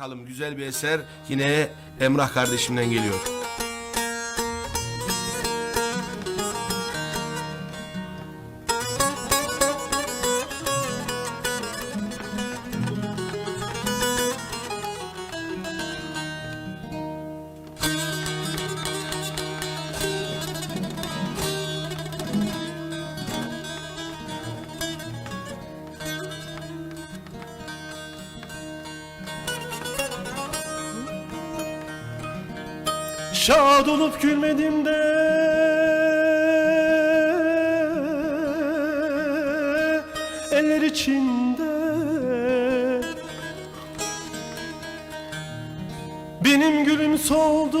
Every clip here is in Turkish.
bakalım güzel bir eser yine Emrah kardeşimden geliyor. Şad olup gülmedim de. Eller içinde. Benim gülüm soldu.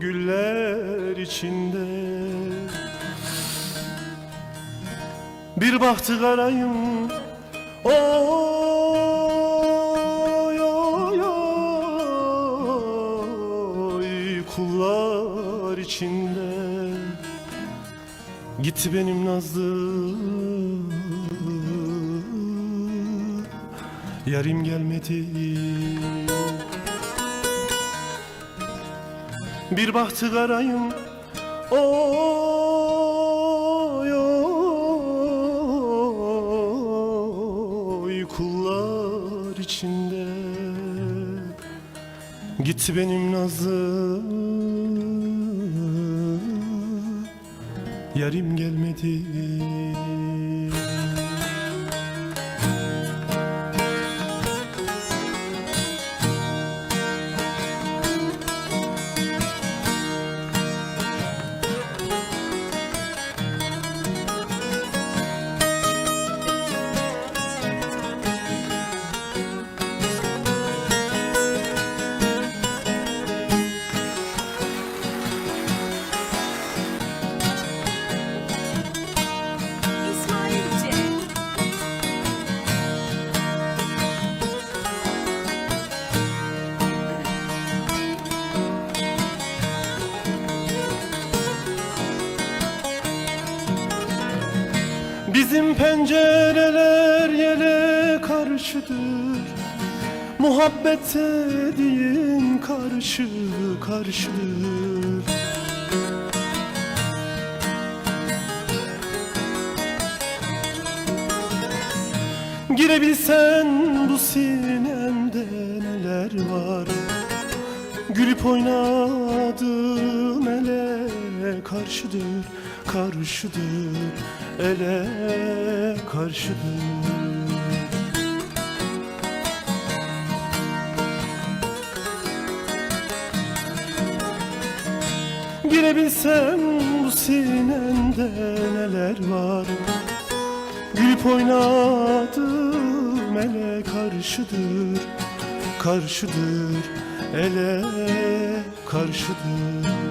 Güller içinde. Bir bahtı karayım. Oy kullar içinde. Gitti benim nazlı. Yarim gelmedi. Bir bahtı karayım. Oy Gitti benim nazlı Yarim gelmedi Bizim pencereler yele karşıdır. Muhabbet dediğin karşı karşıdır. Girebilsen bu sinemde neler var? Gülüp oynadım ele karşıdır Karşıdır ele karşıdır. Girebilsem bu sinemde neler var? Gülüp oynadım ele karşıdır Karşıdır ele karşıdır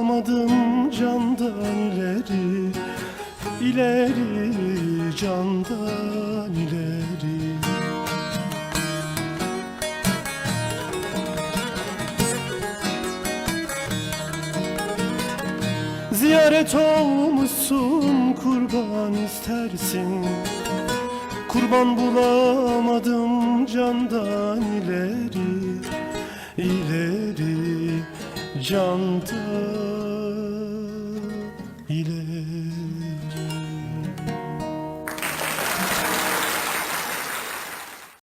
Feret olmuşsun kurban istersin. Kurban bulamadım candan ileri İleri candan ileri.